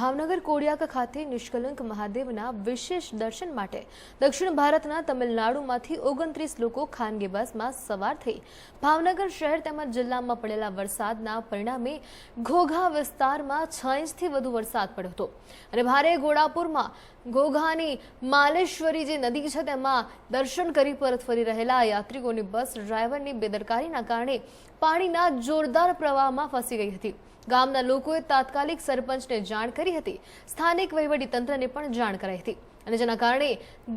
ભાવનગર કોડિયાક ખાતે નિષ્કલંક મહાદેવના વિશેષ દર્શન માટે દક્ષિણ ભારતના તમિલનાડુમાંથી ઓગણત્રીસ લોકો ખાનગી બસમાં સવાર થઈ ભાવનગર શહેર તેમજ જિલ્લામાં પડેલા વરસાદના પરિણામે ઘોઘા વિસ્તારમાં છ ઇંચથી વધુ વરસાદ પડ્યો હતો. અને ભારે ઘોડાપુરમાં ઘોઘાની માલેશ્વરી જે નદી છે તેમાં દર્શન કરી પરત ફરી રહેલા યાત્રિકોની બસ ડ્રાઈવરની બેદરકારીના કારણે પાણીના જોરદાર પ્રવાહમાં ફસી ગઈ હતી. ગામના લોકોએ તાત્કાલિક સરપંચને જાણ કરી હતી. સ્થાનિક વહીવટી તંત્રને પણ જાણ કરાઈ હતી. અને જેના કારણે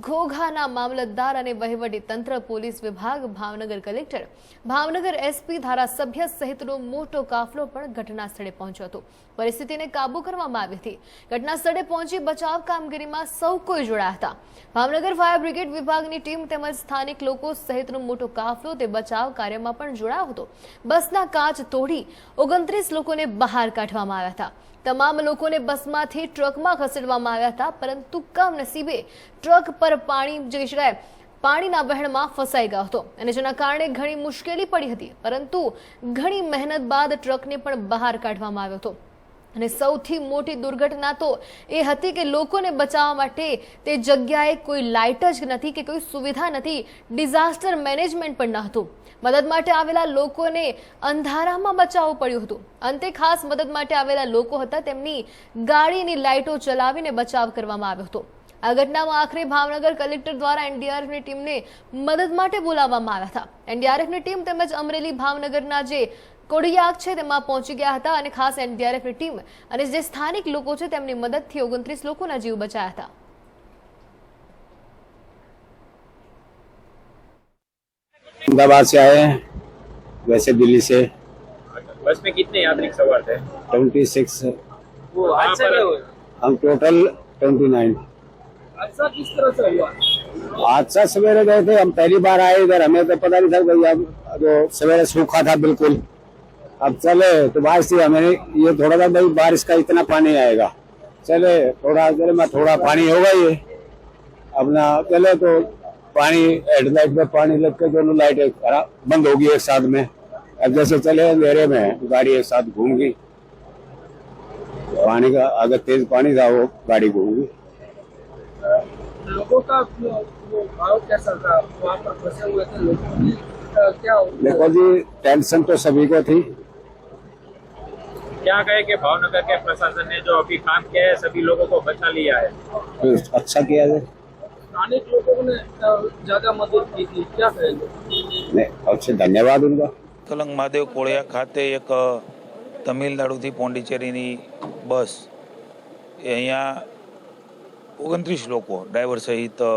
ઘોઘાના મામલતદાર અને વહીવટી તંત્ર, પોલીસ વિભાગ, ભાવનગર કલેક્ટર, ભાવનગર એસપી ધારાસભ્ય સહિતનો મોટો કાફલો પણ ઘટના સ્થળે પહોંચ્યો હતો. પરિસ્થિતિને કાબુ કરવામાં આવી હતી. ઘટના સ્થળે પહોંચી બચાવ કામગીરીમાં સૌ કોઈ જોડાયા હતા. ભાવનગર ફાયર બ્રિગેડ વિભાગની ટીમ તેમજ સ્થાનિક લોકો સહિતનો મોટો કાફલો તે બચાવ કાર્યમાં પણ જોડાયો હતો. બસના કાચ તોડી ઓગણત્રીસ લોકોને બહાર કાઢવામાં આવ્યા હતા. તમામ લોકોને બસમાંથી ટ્રકમાં ખસેડવામાં આવ્યા હતા, પરંતુ કમનસીબે ટ્રક પર પાણી જઈ શકાય. પાણીના વહેણમાં ફસાઈ ગયો હતો અને જેના કારણે ઘણી મુશ્કેલી પડી હતી, પરંતુ ઘણી મહેનત બાદ ટ્રકને પણ બહાર કાઢવામાં આવ્યો હતો. અને સૌથી મોટી દુર્ઘટના તો એ હતી કે લોકોને બચાવવા માટે તે જગ્યાએ કોઈ લાઇટ જ નથી કે કોઈ સુવિધા નથી, ડિઝાસ્ટર મેનેજમેન્ટ પણ ન હતું. મદદ માટે આવેલા લોકોને અંધારામાં બચાવવું પડ્યું હતું. અંતે ખાસ મદદ માટે આવેલા લોકો હતા તેમની ગાડીની લાઇટો ચલાવીને બચાવ કરવામાં આવ્યો હતો. આ ઘટનામાં આખરે ભાવનગર કલેક્ટર દ્વારા એનડીઆરએફની ટીમને મદદ માટે બોલાવવામાં આવ્યા હતા. એનડીઆરએફની ટીમ તેમજ અમરેલી ભાવનગરના જે કોડિયાક છે તેમાં પહોંચી ગયા હતા અને ખાસ એનડીઆરએફની ટીમ અને જે સ્થાનિક લોકો છે તેમની મદદથી ઓગણત્રીસ લોકોના જીવ બચાયા હતા अहमदाबाद से आए हैं वैसे दिल्ली से बस में कितने यात्री सवार थे ट्वेंटी सिक्स वो हादसा क्या हुआ हम टोटल ट्वेंटी नाइन हादसा किस तरह से हुआ हादसा सवेरे गए थे हम पहली बार आए इधर हमें तो पता नहीं था भैया जो सवेरे सूखा था बिल्कुल अब चले तो बारिश हमें ये थोड़ा सा भाई बारिश का इतना पानी आएगा। चले थोड़ा चले मैं थोड़ा पानी होगा ये। अपना चले तो पानी हेडलाइट पे पानी लग के दोनों लाइट खराब बंद होगी एक साथ में। अब जैसे चले अंधेरे में गाड़ी एक साथ घूम गई। पानी का अगर तेज पानी था वो गाड़ी घूम गई। लोगों का भाव कैसा था? वहाँ पर फंसे हुए थे लोगों। की क्या देखो जी टेंशन तो सभी को थी। क्या कहे कि भावनगर के प्रशासन ने जो अभी काम किया है सभी लोगों को बचा लिया है तो अच्छा किया जाए स्थानिक लोगों ने अ, ज्यादा मदद की थी क्या कहेंगे नहीं अच्छे धन्यवाद उनका કલંગ મહાદેવ કોળિયા ખાતે એક અ, તમિલનાડુથી પોંડિચેરીની બસ એ અહીંયા ઓગણત્રીસ લોકો ડ્રાઈવર સહિત અ,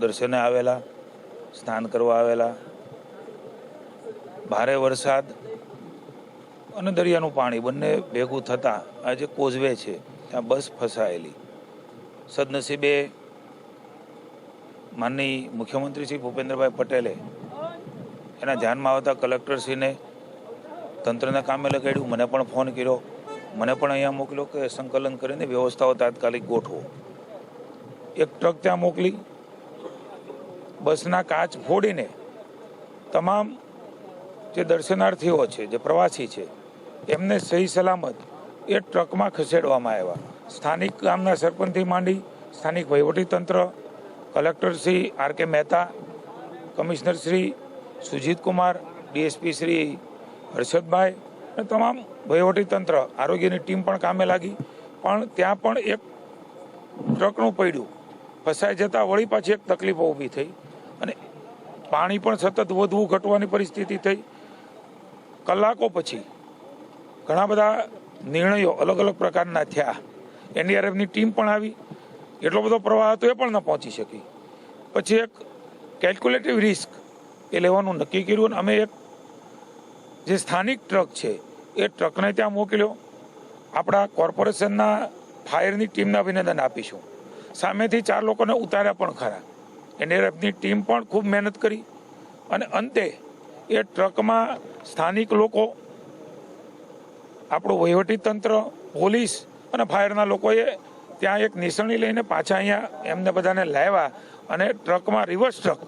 દર્શને આવેલા સ્નાન કરવા આવેલા ભારે વરસાદ અને દરિયાનું પાણી, બંને ભેગું થતાં આ જે કોઝવે છે, ત્યાં બસ ફસાયેલી. સદનસીબે માનની મુખ્યમંત્રી શ્રી ભૂપેન્દ્રભાઈ પટેલે એના ધ્યાનમાં આવતા કલેક્ટરશ્રીને તંત્રના કામે લગાડ્યું. મને પણ ફોન કર્યો. મને પણ અહીંયા મોકલ્યો કે સંકલન કરીને વ્યવસ્થાઓ તાત્કાલિક ગોઠવો. એક ટ્રક ત્યાં મોકલી. બસના કાચ ફોડીને તમામ જે દર્શનાર્થીઓ છે, જે પ્રવાસી છે એમને સહી સલામત એ ટ્રકમાં ખસેડવામાં આવ્યા. સ્થાનિક ગામના સરપંચથી માંડી, સ્થાનિક વહીવટીતંત્ર collector Shri R K Mehta, commissioner Shri Sujit Kumar, DSP Shri Harshadbhai અને તમામ વહીવટીતંત્ર આરોગ્યની ટીમ પણ કામે લાગી. પણ ત્યાં પણ એક ટ્રકનું પડ્યું. ફસાઈ જતાં વળી પાછી એક તકલીફો ઊભી થઈ અને પાણી પણ સતત વધવું ઘટવાની પરિસ્થિતિ થઈ. કલાકો પછી ઘણા બધા નિર્ણયો અલગ અલગ પ્રકારના થયા. એનડીઆરએફની ટીમ પણ આવી. એટલો બધો પ્રવાહ હતો એ પણ ન પહોંચી શકી. પછી એક કેલ્ક્યુલેટિવ રિસ્ક એ લેવાનું નક્કી કર્યું અને અમે એક જે સ્થાનિક ટ્રક છે, એ ટ્રકને ત્યાં મોકલ્યો. આપણા કોર્પોરેશનના ફાયરની ટીમને અભિનંદન આપીશું. સામેથી ચાર લોકોને ઉતાર્યા પણ ખરા. એનડીઆરએફની ટીમ પણ ખૂબ મહેનત કરી. અને અંતે એ ટ્રકમાં સ્થાનિક લોકો આપણું વહીવટી તંત્ર પોલીસ અને ફાયરના લોકોએ ત્યાં એક નિસરણી લઈને પાછા અહીંયા એમને બધાને લાવ્યા અને ટ્રકમાં રિવર્સ ટ્રક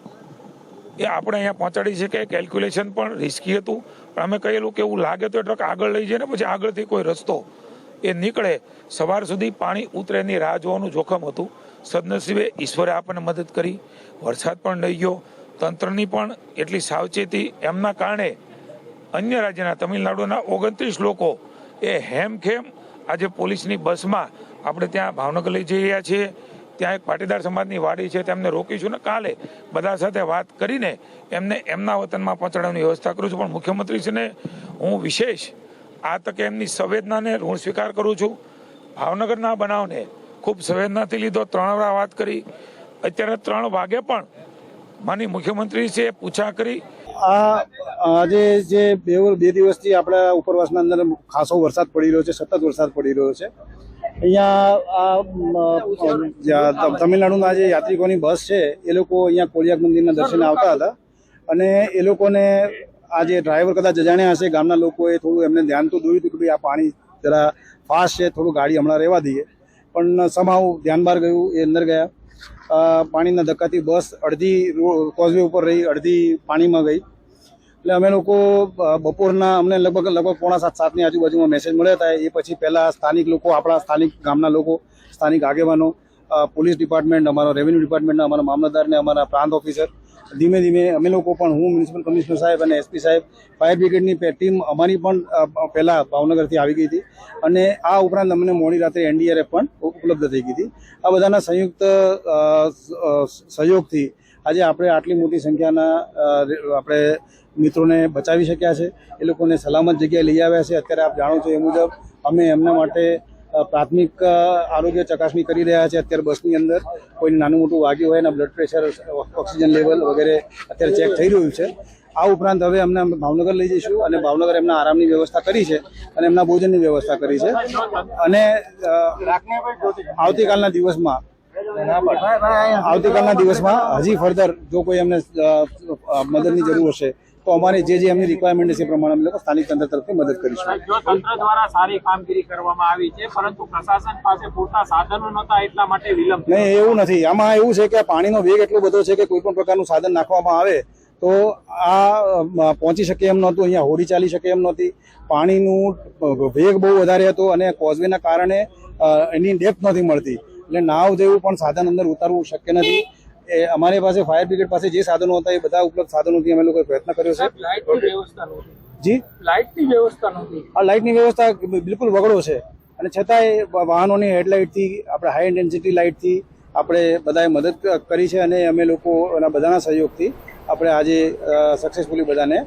એ આપણે અહીંયા પહોંચાડી છે કે કેલ્ક્યુલેશન પણ રિસ્કી હતું. પણ અમે કહેલું કે એવું લાગે તો એ ટ્રક આગળ લઈ જાય ને પછી આગળથી કોઈ રસ્તો એ નીકળે. સવાર સુધી પાણી ઉતરે એની રાહ જોવાનું જોખમ હતું. સદનસીબે ઈશ્વરે આપણને મદદ કરી. વરસાદ પણ લઈ ગયો. તંત્રની પણ એટલી સાવચેતી. એમના કારણે અન્ય રાજ્યના તમિલનાડુના ઓગણત્રીસ લોકો એ હેમખેમ આજે પોલીસની બસમાં આપણે ત્યાં ભાવનગર લઈ જઈ રહ્યા છીએ. ત્યાં એક પાટીદાર સમાજની વાડી છે, તેમને રોકીશું ને કાલે બધા સાથે વાત કરીને એમને એમના વતનમાં પહોંચાડવાની વ્યવસ્થા કરું છું. પણ મુખ્યમંત્રીશ્રીને હું વિશેષ આ તકે એમની સંવેદનાને ઋણ સ્વીકાર કરું છું. ભાવનગરના બનાવને ખૂબ સંવેદનાથી લીધો, ત્રણ વાર વાત કરી. અત્યારે ત્રણ વાગે પણ માની મુખ્યમંત્રી છે પૂછા કરી આ આજે જે બે બે દિવસથી આપણા ઉપરવાસના અંદર ખાસો વરસાદ પડી રહ્યો છે, સતત વરસાદ પડી રહ્યો છે. અહીંયા આ તમિલનાડુના જે યાત્રિકોની બસ છે, એ લોકો અહીંયા કોળિયાક મંદિરના દર્શને આવતા હતા. અને એ લોકોને આ જે ડ્રાઈવર કદાચ અજાણ્યા હશે, ગામના લોકોએ થોડું એમને ધ્યાન તો દોર્યું હતું કે ભાઈ આ પાણી જરા ફાસ્ટ છે, થોડું ગાડી હમણાં રહેવા દઈએ. પણ સમાવ ધ્યાન બહાર ગયું, એ અંદર ગયા. પાણીના ધક્કાથી બસ અડધી કોઝવે ઉપર રહી, અડધી પાણીમાં ગઈ. એટલે અમે લોકો બપોરના અમને લગભગ લગભગ પોણા સાત, સાતની આજુબાજુમાં મેસેજ મળ્યા હતા. એ પછી પહેલાં સ્થાનિક લોકો, આપણા સ્થાનિક ગામના લોકો, સ્થાનિક આગેવાનો પોલીસ ડિપાર્ટમેન્ટ, અમારો રેવન્યુ ડિપાર્ટમેન્ટના અમારા મામલતદારને અમારા પ્રાંત ઓફિસર ધીમે ધીમે અમે લોકો પણ, હું મ્યુનિસિપલ કમિશનર સાહેબ અને એસપી સાહેબ ફાયર બ્રિગેડની ટીમ અમારી પણ પહેલાં ભાવનગરથી આવી ગઈ હતી. અને આ ઉપરાંત અમને મોડી રાત્રે એનડીઆરએફ પણ ઉપલબ્ધ થઈ ગઈ હતી. આ બધાના સંયુક્ત સહયોગથી આજે આપણે આટલી મોટી સંખ્યાના આપણે મિત્રોને બચાવી શક્યા છે. એ લોકોને સલામત જગ્યાએ લઈ આવ્યા છે. અત્યારે આપ જાણો છો એ મુજબ અમે એમના માટે પ્રાથમિક આરોગ્ય ચકાસણી કરી રહ્યા છે અત્યારે બસની અંદર કોઈ નાનું મોટું વાગ્યું હોય એના બ્લડ પ્રેશર ઓક્સિજન લેવલ વગેરે અત્યારે ચેક થઈ રહ્યું છે. આ ઉપરાંત હવે અમને ભાવનગર લઈ જઈશું અને ભાવનગર એમના આરામની વ્યવસ્થા કરી છે અને એમના ભોજનની વ્યવસ્થા કરી છે. અને આવતીકાલના દિવસમાં આવતીકાલના દિવસમાં હજી ફર્ધર જો કોઈ એમને અ, અ, મદદની જરૂર હશે તો અમારે જે જે એમની રિક્વાયરમેન્ટ છે એ પ્રમાણે અમે લોકો સ્થાનિક તંત્ર તરફથી મદદ કરીશું. જો તંત્ર દ્વારા સારી કામગીરી કરવામાં આવી છે પરંતુ પ્રશાસન પાસે પૂરતા સાધનો નહોતા એટલા માટે વિલંબ નહીં એવું નથી. આમાં એવું છે કે પાણીનો વેગ એટલો બધો છે કે કોઈ પણ પ્રકારનું સાધન નાખવામાં આવે તો આ પહોંચી શકે એમ નહોતું અહીંયા હોડી ચાલી શકે એમ નહોતી. પાણીનું વેગ બહુ વધારે હતો અને કોઝવેના કારણે એની ડેપ્થ નથી મળતી. એટલે નાવ જેવું પણ સાધન અંદર ઉતારવું શક્ય નથી. એ અમારી પાસે ફાયર બ્રિગેડ પાસે જે સાધનો હતા એ બધા ઉપલબ્ધ સાધનોથી અમે લોકોએ પ્રયત્ન કર્યો છે. જી? લાઇટની વ્યવસ્થા નથી આ લાઇટની વ્યવસ્થા બિલકુલ વગડો છે. અને છતાંય વાહનોની હેડલાઇટથી આપણે હાઈ ઇન્ટેન્સિટી લાઇટથી આપણે બધાએ મદદ કરી છે અને અમે લોકો એના બધાના સહયોગથી આપણે આજે સક્સેસફુલી બધાને